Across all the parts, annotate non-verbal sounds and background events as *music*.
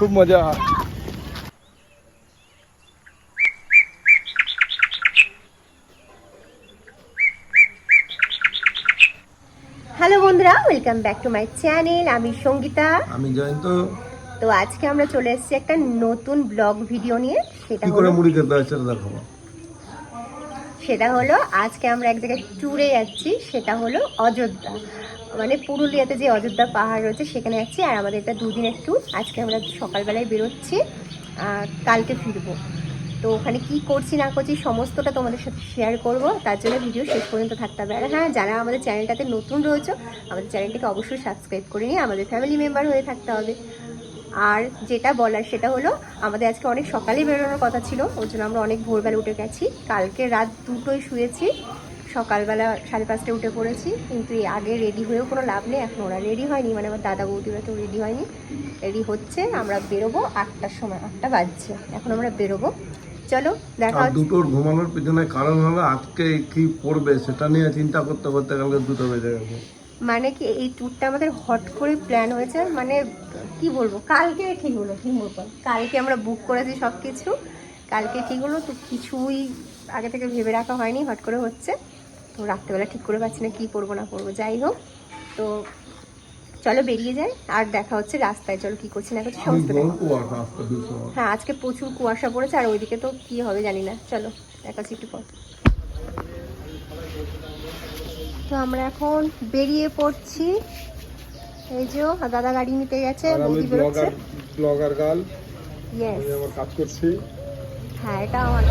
খুব মজা। হ্যালো বন্ধুরা welcome back to my channel আমি সঙ্গীতা। আমি জয়ন্ত। তো আজকে আমরা চলে এসেছি একটা নতুন ব্লগ ভিডিও নিয়ে। সেটা কি করে হলো মুড়ি খেতে হয় সেটা দেখাবো। সেটা হলো আজকে আমরা এক জায়গায় ট্যুরে যাচ্ছি। সেটা হলো অযোধ্যা। মানে পুরুলিয়াতে যে অযোধ্যা পাহাড় রয়েছে, সেখানে যাচ্ছি। আর আমাদের এটা দুদিনের ট্যুর আজকে আমরা সকালবেলায় বেরোচ্ছি কালকে ফিরবো। তো ওখানে কি করছি, না করছি, সমস্তটা তোমাদের সাথে শেয়ার করব। তার জন্য ভিডিও শেষ পর্যন্ত থাকতে হবে। আর হ্যাঁ যারা আমাদের চ্যানেলটাতে নতুন রয়েছে, আমাদের চ্যানেলটাকে অবশ্যই সাবস্ক্রাইব করে নিয়ে আমাদের ফ্যামিলি মেম্বার হয়ে থাকতে হবে। আর যেটা বলার, সেটা হলো, আমাদের আজকে অনেক সকালে বেরোনোর কথা ছিল। ওর জন্য আমরা অনেক ভোরবেলা উঠে গেছি। কালকে রাত দুটোই শুয়েছি। সকালবেলা সাড়ে পাঁচটায় উঠে পড়েছি কিন্তু এই আগে রেডি হয়েও কোনো লাভ নেই এখন ওরা রেডি হয়নি মানে আমার দাদা বৌদিরা কেউ রেডি হয়নি। রেডি হচ্ছে আমরা বেরোবো আটটার সময় আটটা বাজছে এখন আমরা বেরোবো। চলো দেখা দুটোর ঘুমানোর পিছনে কারণ হলো আজকে কি পড়বে সেটা নিয়ে চিন্তা করতে করতে কালকে দুটো বেজে গেছে। মানে কি এই ট্যুরটা আমাদের হট করে প্ল্যান হয়েছে মানে কি বলব কালকে ঠিক হলো ঠিক বলব কালকে আমরা বুক করেছি সব কিছু কালকে ঠিক হলো তো কিছুই আগে থেকে ভেবে রাখা হয়নি হট করে হচ্ছে। তো রাত্রেবেলা ঠিক করে পাচ্ছি না কী করব না করব যাই হোক তো চলো বেরিয়ে যাই আর দেখা হচ্ছে রাস্তায়। চলো কী করছি না করছি সমস্ত দেখো। হ্যাঁ আজকে প্রচুর কুয়াশা পড়েছে আর ওইদিকে তো কি হবে জানি না। চলো দেখাচ্ছি একটু পর। তো আমরা এখন বেরিয়ে পড়ছি। এই যে দাদা গাড়ি নিতে গেছে বৌদি বেরোচ্ছে। ব্লগার ব্লগার গাল ইয়েস আমি আমার কাজ করছি। হ্যাঁ এটা আমার।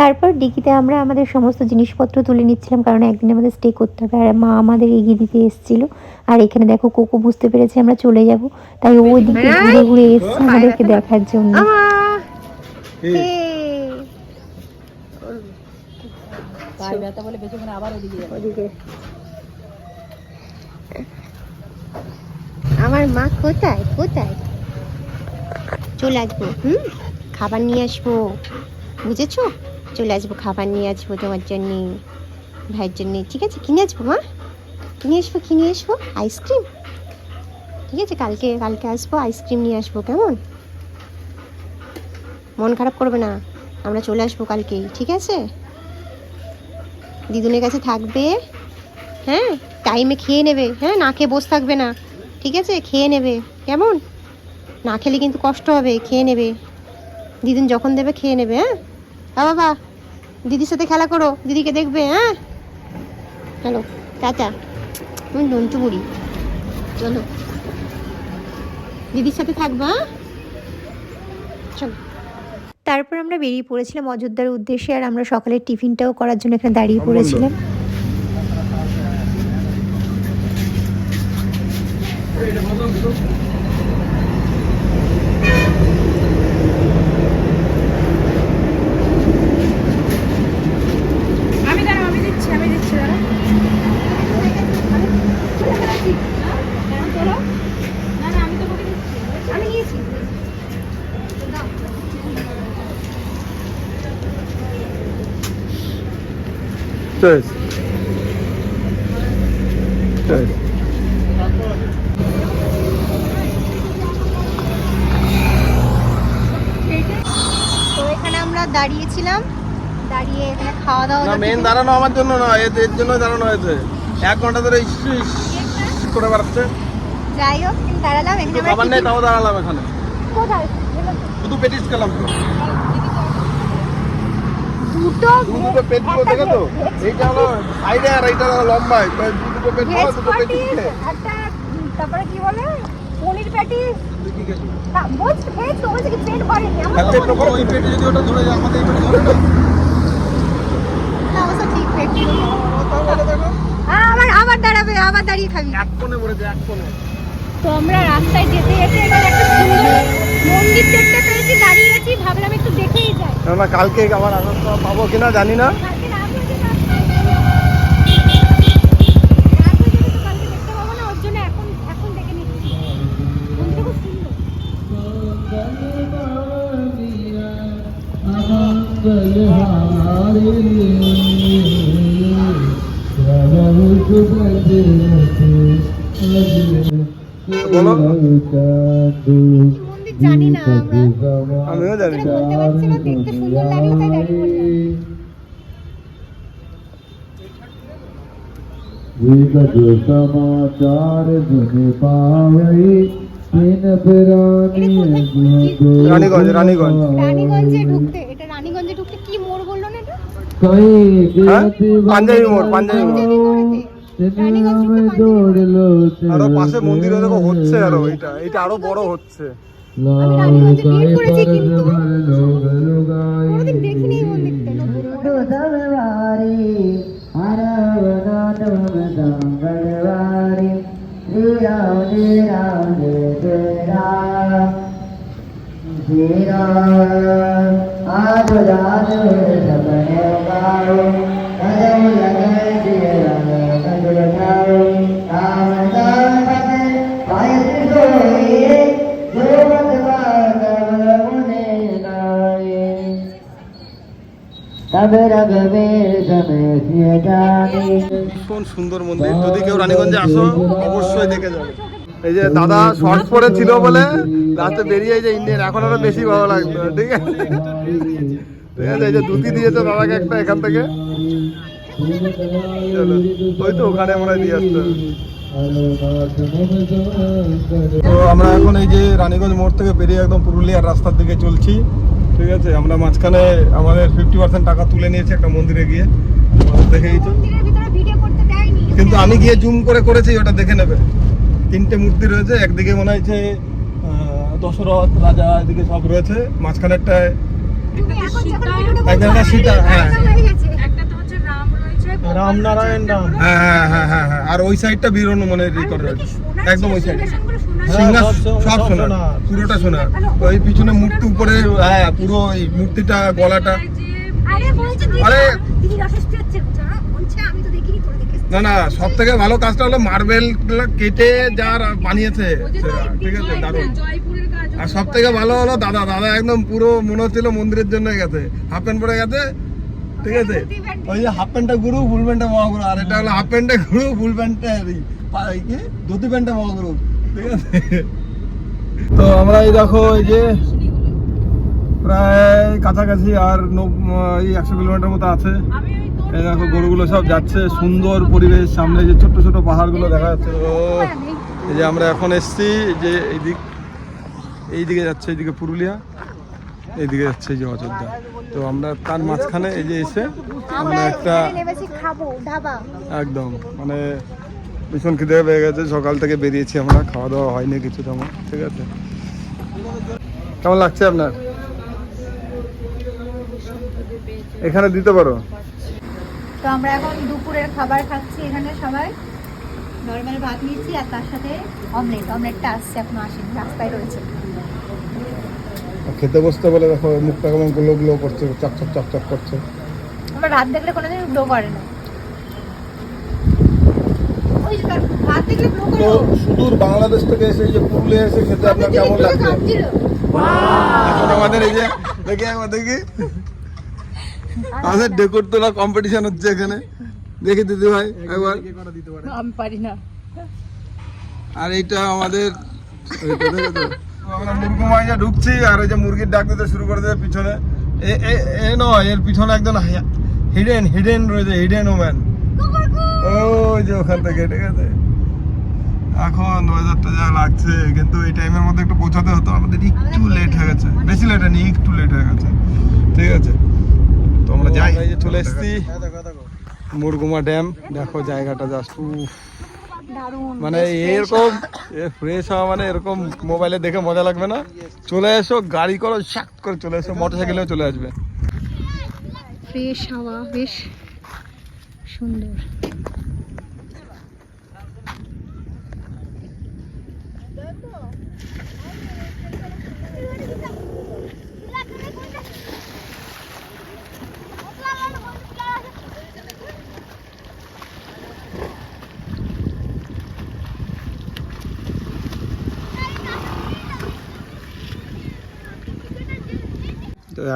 তারপর ডিকিতে আমরা আমাদের সমস্ত জিনিসপত্র তুলে নিচ্ছিলাম কারণ একদিন আমাদের স্টে করতে হবে। আর মা আমাদের এগিয়ে দিতে এসেছিল। আর এখানে দেখো কোকো বুঝতে পেরেছে আমরা চলে যাব। তাই ওই দিকে ঘুরে ঘুরে এসছে আমাদেরকে দেখার জন্য। আমার আমার মা কোথায়? কোথায়? চলে আসব হুম? খাবার নিয়ে আসব। বুঝেছ? চলে আসব, খাবার নিয়ে আসব তোমার জন্যে, ভাইয়ের জন্যে। ঠিক আছে, কিনে আসব, মা? কিনে আসব কিনে আসব? আইসক্রিম? ঠিক আছে, কালকে কালকে আসব, আইসক্রিম নিয়ে আসব, কেমন? মন খারাপ করবে না, আমরা চলে আসব কালকেই, ঠিক আছে? দিদুনের কাছে থাকবে হ্যাঁ? টাইমে খেয়ে নেবে হ্যাঁ? না খেয়ে বসে থাকবে না, ঠিক আছে? খেয়ে নেবে, কেমন? না খেলে কিন্তু কষ্ট হবে, খেয়ে নেবে। দিদুন যখন দেবে, খেয়ে নেবে হ্যাঁ? বাবা দিদির সাথে খেলা করো দিদিকে দেখবে হ্যাঁ? Hello tata. তুমি নন্টু বুড়ি। চলো। দিদির সাথে থাকবা হ্যাঁ? চলো। তারপর আমরা বেরিয়ে পড়েছিলাম অযোধ্যার উদ্দেশ্যে আর আমরা সকালের টিফিনটাও করার জন্য এখানে দাঁড়িয়ে। পড়েছিলাম দাঁড়াও আমি দিচ্ছি আমি দিচ্ছি দাঁড়া না না আমি তোমাকে দিচ্ছি আমি নিয়েছি শেষ তো এখানে আমরা দাঁড়িয়েছিলাম। দাঁড়িয়ে এখানে খাওয়া দাওয়া না মেন দাঁড়ানো আমার জন্য না এর এর জন্য দাঁড়ানো হয়েছে। এক ঘণ্টা ধরে করে বেড়াচ্ছে। যাই হোক দাঁড়ালাম এখানে খাবার নেই তাও দাঁড়ালাম এখানে। কোথায়? শুধু পেটিস খেলাম তো। দুটো দুটো পেটগুলো দেখে তো? এইটা হলো সাইডে আর এইটা হলো দু দুটো পেট দুটো পেট একটা তারপরে কি বলে? পনির প্যাটিস তুই বলছি ভেজ তো বলছি পেট ভরেনি আমার আর পেট ওই পেটে যদি ওটা ধরে যায় আমাদের এই পেটে ধরে না? না ঠিক পেট ছিল তাহলে দেখো। আবার আবার দাঁড়াবে আবার দাঁড়িয়ে খাবি। এক কোণে পড়েছে এক কোণে। তো আমরা রাস্তায় যেতে যেতে এখানে একটা সুন্দর মন্দির দেখতে পেয়েছি দাঁড়িয়ে আছি ভাবলাম একটু দেখেই যাই। না কালকে আবার আসার সময় পাবো কিনা জানি না। কালকে রাত হয়ে যেতে রাত হয়ে যেতে তো কালকে দেখতে পাবো না ওর জন্য এখন এখন দেখে নিচ্ছি। মন্দিরটা খুব সুন্দর। Hare বলো মন্দির জানি না আমরা আমিও জানি না বলতে পারছি না দেখতে সুন্দর লাগলো তাই দাঁড়িয়ে পড়লাম विगत समाचार सुन पावई तीन पिरानी রানীগঞ্জ রানীগঞ্জ রানীগঞ্জে ঢুকতে এটা রানীগঞ্জে ঢুকতে কি মোড় বললো না এটা कई হ্যাঁ? गिरती পাঞ্জাবি মোড় পাঞ্জাবি মোড় আরও পাশে মন্দিরে দেখো হচ্ছে আরও এটা এটা আরও বড় হচ্ছে আমি রানীগঞ্জে বিয়ে করেছি ভীষণ সুন্দর মন্দির? যদি কেউ রানীগঞ্জে আসো, অবশ্যই দেখে যাবে। এই যে দাদা শর্ট পরে ছিল বলে, রাতে বেরিয়ে যে ইন্ডিয়ান এখন আরও বেশি ভালো লাগবে, ঠিক আছে? এই যে ধুতি দিয়েছে দাদাকে একটা এখান থেকে। চলো, ওই তো ওখানে হয় দিয়ে আসতে তো আমরা এখন এই যে রানীগঞ্জ মোড় থেকে বেরিয়ে একদম পুরুলিয়ার রাস্তার দিকে চলছি। ঠিক আছে আমরা মাঝখানে আমাদের ফিফটি পার্সেন্ট টাকা তুলে নিয়েছি একটা মন্দিরে গিয়ে। দেখেই তো মন্দিরের ভিতরে ভিডিও করতে দেয়নি। কিন্তু আমি গিয়ে জুম করে করেছি ওটা দেখে নেবে। তিনটে মূর্তি রয়েছে একদিকে মনে হয়েছে দশরথ রাজা এদিকে সব রয়েছে মাঝখানে একটা সীতা হ্যাঁ হয়ে গেছে একটা তো হচ্ছে রাম রয়েছে রামনারায়ণ রাম। হ্যাঁ হ্যাঁ হ্যাঁ হ্যাঁ হ্যাঁ। আর ওই সাইডটা বীরণ মানে রিকর্ড একদম ওই সাইড সিংহাসনগুলো সব সোনা পুরোটা সোনা ওই পিছনে মূর্তি উপরে হ্যাঁ পুরো এই মূর্তিটা গলাটা। আরে বলছে দিদি আরে! দিদির অসুস্থ হচ্ছে। জানো? বলছে আমি তো দেখিনি তোরা দেখেছিস না না সব থেকে ভালো কাজটা হলো মার্বেল কেটে যার বানিয়েছে। ঠিক আছে দারুণ। আর সব থেকে ভালো হলো দাদা। দাদা একদম পুরো মনে হচ্ছিল মন্দিরের জন্য গেছে। হাফ প্যান্ট পরে গেছে ঠিক আছে? ওই যে হাফ প্যান্টটা গুরু ফুল প্যান্টটা মহাগুরু আর এটা হলো হাফ প্যান্টটা গুরু ফুল প্যান্টটা কি? ধুতি প্যান্টটা মহাগুরু ঠিক আছে? তো আমরা এই দেখো এই যে প্রায় কাছাকাছি আর এই একশো কিলোমিটার মতো আছে। এই দেখো গরুগুলো সব যাচ্ছে সুন্দর পরিবেশ সামনে যে ছোট্ট ছোট পাহাড়গুলো দেখা যাচ্ছে। ও এই যে আমরা এখন এসছি এই যে এইদিক এইদিকে যাচ্ছে এইদিকে পুরুলিয়া। এইদিকে যাচ্ছে যে অযোধ্যা। তো আমরা তার মাঝখানে এই যে এসে আমরা একটা একদম মানে ভীষণ খিদে পেয়ে গেছে। সকাল থেকে বেরিয়েছি আমরা, খাওয়া দাওয়া হয়নি কিছু তেমন, ঠিক আছে। কেমন লাগছে আপনার? এখানে দিতে পারো? তো আমরা এখন দুপুরের খাবার খাচ্ছি এখানে সবাই। নর্মাল ভাত নিচ্ছি আর তার সাথে অমলেট। অমলেটটা আসছে এখনও আসেনি, রাস্তায় রয়েছে। খেতে বসতে বলে দেখো মুখটা কেমনগুলো গুলো করছে চকচক চকচক করছে। আমার ভাত দেখলে কোনোদিন গ্লো করে না। ওই যে তার ভাত দেখলে গ্লো তো সুদূর বাংলাদেশ থেকে এসে যে পুরুলিয়া এসে খেতে আপনার কেমন লাগছে? এখন আমাদের এই যে দেখি একবার দেখি। আমাদের ডেকোর তোলা কম্পিটিশন হচ্ছে এখানে। দেখি দিদি ভাই একবার। আমি পারি না। আর এইটা আমাদের। আমরা মুরগুমায় যে ঢুকছি আর ওই যে মুরগির ডাক দিতে শুরু করে দেবে পিছনে। এ- এ- এ নয় এর পিছনে একজন হিডেন হিডেন রয়েছে হিডেন ওম্যান ওই যে ওখান থেকে ঠিক আছে? এখন ওয়েদারটা যা লাগছে কিন্তু এই টাইমের মধ্যে একটু পৌঁছাতে হতো আমাদের একটু লেট হয়ে গেছে। বেশি লেট হয়নি একটু লেট হয়ে গেছে। ঠিক আছে? তো আমরা যাই। চলে এসেছি। মুরগুমা ড্যাম দেখো জায়গাটা জাস্ট দারুণ মানে এরকম ফ্রেশ হওয়া মানে এরকম মোবাইলে দেখে মজা লাগবে না। চলে এসো গাড়ি করো শাক করে চলে এসো মোটর সাইকেলেও চলে আসবে। ফ্রেশ হাওয়া বেশ সুন্দর।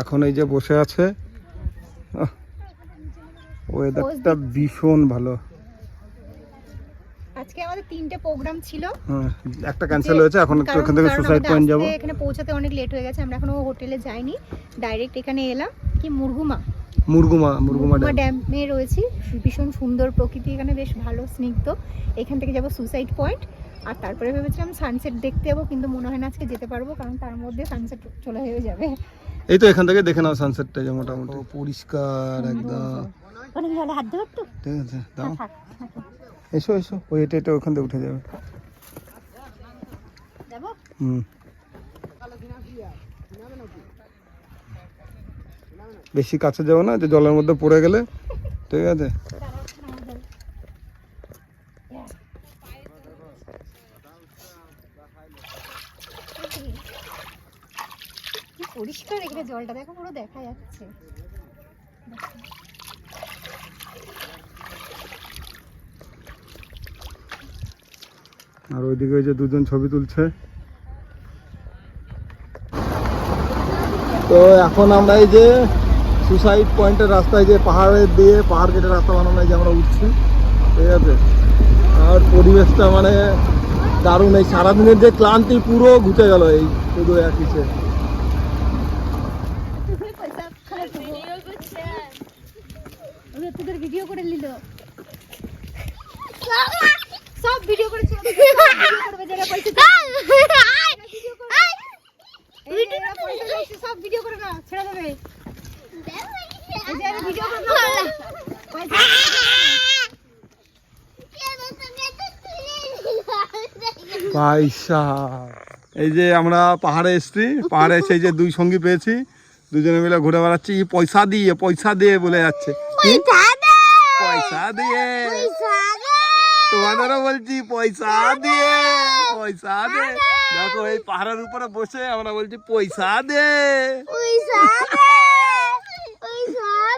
এখন এই যে বসে আছে। ওয়েদারটা ভীষণ ভালো। আজকে আমাদের তিনটে প্রোগ্রাম ছিল। হ্যাঁ, একটা ক্যান্সেল হয়েছে এখন এখান থেকে সুসাইড পয়েন্ট যাব। এখানে পৌঁছাতে অনেক লেট হয়ে গেছে আমরা এখনও হোটেলে যাইনি। ডাইরেক্ট এখানে এলাম। কি মুরগুমা? মুরগুমা মুরগুমা ড্যামে রয়েছি। ভীষণ সুন্দর প্রকৃতি এখানে বেশ ভালো স্নিগ্ধ। এখান থেকে যাব সুসাইড পয়েন্ট আর তারপরে ভেবেছিলাম সানসেট দেখতে যাব কিন্তু মনে হয় না আজকে যেতে পারব কারণ তার মধ্যে সানসেট চলে হয়ে যাবে। এই তো এখান থেকে দেখে নাও সানসেটটা যে মোটামুটি। পরিষ্কার একদম। ঠিক আছে, দাও। এসো এসো। ওই এটা এটা ওখান থেকে উঠে যাবে। হুম। বেশি কাছে যাব না, যে জলের মধ্যে পড়ে গেলে। ঠিক আছে কি পরিষ্কার জলটা দেখো, পুরো দেখা যাচ্ছে। আর ওইদিকে ওই যে দুজন ছবি তুলছে। তো এখন আমরা এই যে সুসাইড পয়েন্টের রাস্তায় যে পাহাড়ের দিয়ে পাহাড় কেটে রাস্তা বানানো যে আমরা উঠছি, ঠিক আছে? আর পরিবেশটা মানে দারুণ। এই সারাদিনের যে ক্লান্তি পুরো ঘুচে গেল এই শুধু এক ভিডিও করে নিল। *laughs* সব ভিডিও করে *laughs* সব ভিডিও করে না ছেড়ে দেবে। এই যে ভিডিও পয়সা পয়সা এই যে আমরা পাহাড়ে এসছি পাহাড়ে এসে এই যে দুই সঙ্গী পেয়েছি দুজনে মিলে ঘুরে বেড়াচ্ছি। "ই পয়সা দিয়ে পয়সা দিয়ে বলে যাচ্ছে কি? পয়সা দিয়ে তোমাদেরও বলছি পয়সা দিয়ে পয়সা দে দেখো এই পাহাড়ের উপরে বসে আমরা বলছি পয়সা দে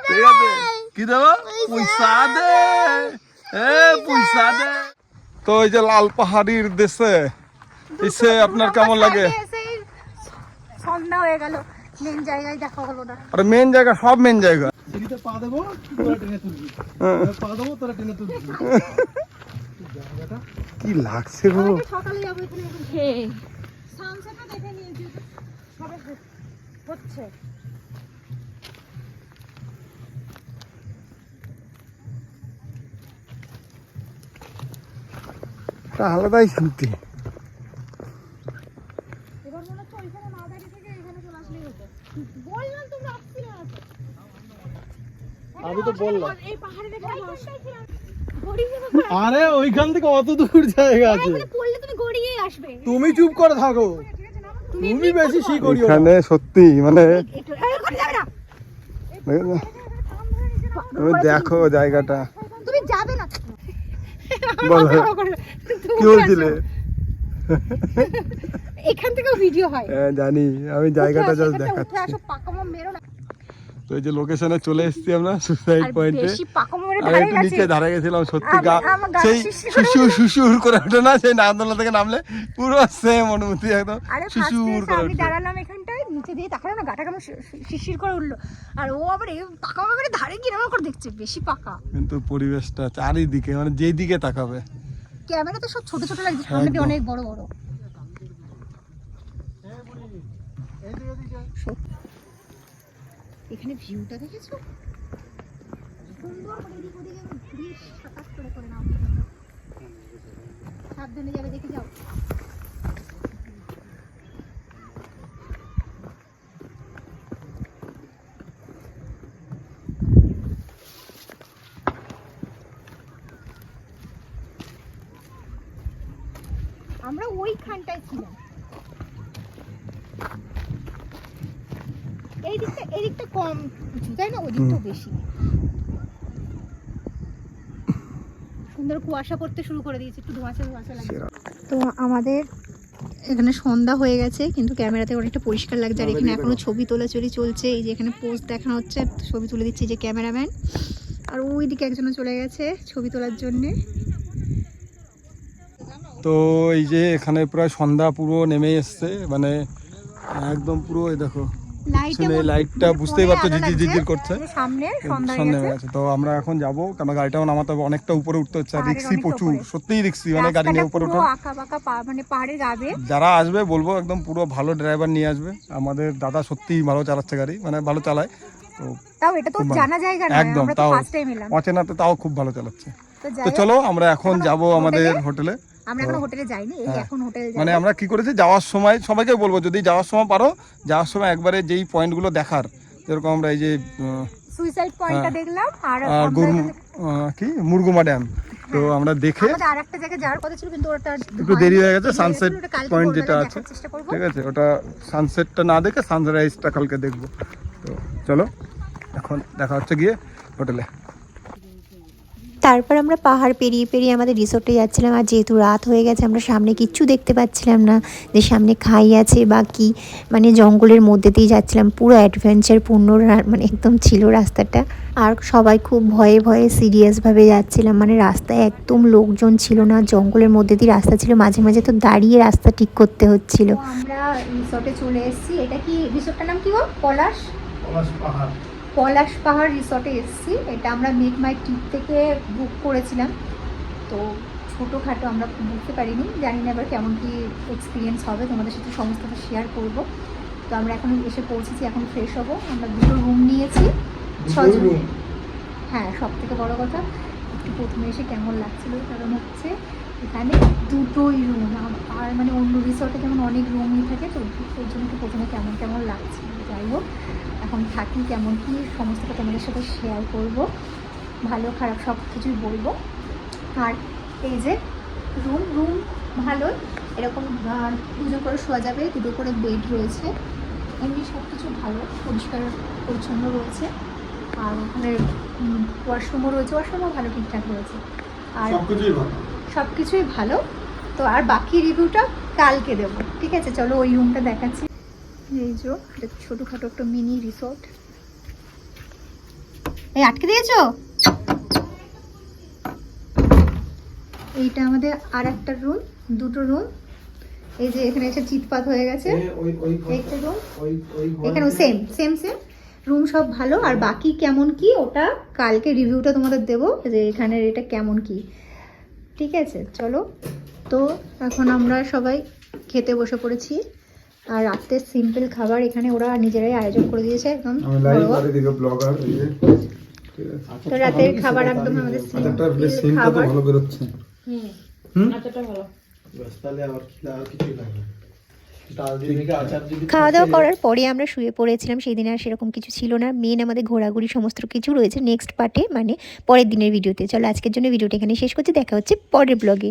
ঠিক আছে কি দেবো পয়সা দে এ পয়সা দে তো এই যে লাল পাহাড়ির দেশে এসে আপনার কেমন লাগে সেই সন্ধ্যা হয়ে গেল মেন জায়গায় দেখা হলো না আর মেন জায়গা সব মেন জায়গা হ্যাঁ। কি লাগছে গো? সকালে যাব এখানে সানসেটও দেখে নিয়েছি। সবে হচ্ছে। একটা আলাদাই শান্তি। মনে আমি তো বললাম। এই পাহাড়ে দেখে আরে ওইখান থেকে অত দূর জায়গা আছে। পড়লে তুমি গড়িয়েই আসবে। তুমি চুপ করে থাকো। তুমি বেশি শিখরিও এখানে সত্যি মানে দেখো জায়গাটা। তুমি যাবে না। বলো কি বলছিলে এখান থেকেও ভিডিও হয়। হ্যাঁ, জানি আমি জায়গাটা জাস্ট দেখাচ্ছি। পাকামো মেরো না। তো এই যে লোকেশনে চলে এসেছি আমরা সুসাইড আর পয়েন্টে বেশি আর একটু নিচে ধারে গেছিলাম সত্যি গা সেই করে শুশুর শুশুর করে ওঠে না সেই নান্দোলা থেকে নামলে পুরো সেম অনুভূতি একদম। আরে শুশুর করে আমি দাঁড়ালাম এখানটায় নিচে দিয়ে তাকালাম না গাটা কেমন করে উঠল। আর ও আবার পাকা মেরে ধারে গিয়ে করে দেখছে বেশি পাকা। কিন্তু পরিবেশটা চারিদিকে মানে যেই দিকে তাকাবে। ক্যামেরা তো সব ছোট ছোট লাগছে সামনে অনেক বড় বড়। সত্যি। এখানে ভিউটা দেখেছ? সুন্দর করে এদিক করে করে সাবধানে যাবে, দেখে যাও। আমরা ওইখানটায় ছিলাম এই দিকটা এই দিকটা কম উঁচু তাই না? ওই দিকটাও বেশি। সুন্দর কুয়াশা পড়তে শুরু করে দিয়েছে একটু ধোঁয়াশা ধোঁয়াশা লাগছে। তো আমাদের এখানে সন্ধ্যা হয়ে গেছে কিন্তু ক্যামেরাতে অনেকটা পরিষ্কার লাগছে আর এখানে এখনও ছবি তোলাচুরি চলছে এই যে এখানে পোস্ট দেখানো হচ্ছে ছবি তুলে দিচ্ছে যে ক্যামেরাম্যান। আর ওই দিকে একজনও চলে গেছে ছবি তোলার জন্যে। তো এই যে এখানে প্রায় সন্ধ্যা পুরো নেমে এসছে মানে একদম পুরো এই দেখো। লাইটে লাইটটা বুঝতেই পারছ ঝিঝির ঝিঝির করছে। সামনে সন্ধ্যা হয়ে গেছে। তো আমরা এখন যাব। কারণ গাড়িটাও নামাতে হবে। অনেকটা উপরে উঠতে হচ্ছে। আর রিক্সি প্রচুর। সত্যিই রিক্সি। মানে গাড়ি নিয়ে উপরে পুরো ওঠা মানে যারা আসবে বলব একদম পুরো ভালো ড্রাইভার নিয়ে আসবে। আমাদের দাদা সত্যিই ভালো চালাচ্ছে গাড়ি। মানে ভালো চালায়। তো তাও এটা তো খুব ভালো। জানা জায়গা না একদম, তাও। ফার্স্ট টাইম এলাম। অচেনাতে তাও খুব ভালো চালাচ্ছে। তো চলো আমরা এখনও যাব আমাদের হোটেলে? আমরা এখন হোটেলে যাইনি এই হ্যাঁ। এখন হোটেলে মানে আমরা কি করেছি যাওয়ার সময় সবাইকে বলব যদি যাওয়ার সময় পারো যাওয়ার সময় একবারে যেই পয়েন্টগুলো দেখার যেরকম আমরা এই যে সুইসাইড পয়েন্টটা হ্যাঁ। দেখলাম আর কি? মুরগুমা ড্যাম তো আমরা দেখে আরেকটা জায়গায় যাওয়ার কথা ছিল কিন্তু ওটা একটু দেরি হয়ে গেছে সানসেট পয়েন্ট যেটা আছে। ঠিক আছে ওটা সানসেটটা না দেখে সানরাইজটা কালকে দেখব। তো চলো এখন দেখা হচ্ছে গিয়ে হোটেলে। তারপর আমরা পাহাড় পেরিয়ে পেরিয়ে আমাদের রিসোর্টে যাচ্ছিলাম আর যেহেতু রাত হয়ে গেছে আমরা সামনে কিচ্ছু দেখতে পাচ্ছিলাম না। যে সামনে খাই আছে বা কি মানে জঙ্গলের মধ্যে দিয়ে যাচ্ছিলাম পুরো অ্যাডভেঞ্চার পূর্ণ রা- মানে একদম ছিল রাস্তাটা। আর সবাই খুব ভয়ে ভয়ে সিরিয়াসভাবে যাচ্ছিলাম মানে রাস্তায় একদম লোকজন ছিল না জঙ্গলের মধ্যে দিয়ে রাস্তা ছিল মাঝে মাঝে তো দাঁড়িয়ে রাস্তা ঠিক করতে হচ্ছিল। আমরা রিসর্টে চলে এসেছি এটা কি রিসর্টটার নাম কি গো? পলাশ? পলাশ পাহাড়। রিসর্টে এসেছি। এটা আমরা মেক মাই ট্রিপ থেকে বুক করেছিলাম। তো ছোটোখাটো আমরা বুঝতে পারিনি। জানি না এবার কেমন কি এক্সপিরিয়েন্স হবে। তোমাদের সাথে সমস্তটা শেয়ার করব। তো আমরা এখন এসে পৌঁছেছি এখন ফ্রেশ হব। আমরা দুটো রুম নিয়েছি। ছজন। হ্যাঁ সব থেকে বড়ো কথা একটু প্রথমে এসে কেমন লাগছিল কারণ হচ্ছে এখানে দুটোই রুম আর মানে অন্য রিসর্টে যেমন অনেক রুমই থাকে তো ওর জন্য প্রথমে কেমন কেমন লাগছিল। যাই হোক এখন থাকি কেমন কি সমস্তটা তোমাদের সাথে শেয়ার করব। ভালো খারাপ সব কিছুই বলব। আর এই যে রুম রুম ভালোই এরকম দুজন করে শোয়া যাবে দুটো করে বেড রয়েছে। এমনি সব কিছু ভালো পরিষ্কার পরিচ্ছন্ন রয়েছে। আর ওখানে ওয়াশরুমও রয়েছে ওয়াশরুমও ভালো ঠিকঠাক রয়েছে। আর সব কিছুই ভালো। তো আর বাকি রিভিউটা কালকে দেবো। ঠিক আছে চলো ওই রুমটা দেখাচ্ছি। এই যে এটা ছোটোখাটো একটা মিনি রিসর্ট এই আটকে দিয়েছ? এইটা আমাদের আর একটা রুম দুটো রুম এই যে এখানে একটা চিৎপাত হয়ে গেছে। একটা রুম এখানেও সেম সেম সেম রুম সব ভালো আর বাকি কেমন কি ওটা কালকে রিভিউটা তোমাদের দেবো যে এখানের এটা কেমন কি। ঠিক আছে চলো। তো এখন আমরা সবাই খেতে বসে পড়েছি। আর রাত্রে সিম্পল খাবার এখানে ওরা নিজেরাই আয়োজন করে দিয়েছে একদম তো রাতের খাবার একদম আমাদের খাবার। ভালো বেরোচ্ছে। খাওয়া দাওয়া করার পরে আমরা শুয়ে পড়েছিলাম সেই দিন আর সেরকম কিছু ছিল না। মেন আমাদের ঘোরাঘুরি সমস্ত কিছু রয়েছে নেক্সট পার্টে মানে পরের দিনের ভিডিওতে চলো আজকের জন্য ভিডিওটা এখানে শেষ করছি। দেখা হচ্ছে পরের ব্লগে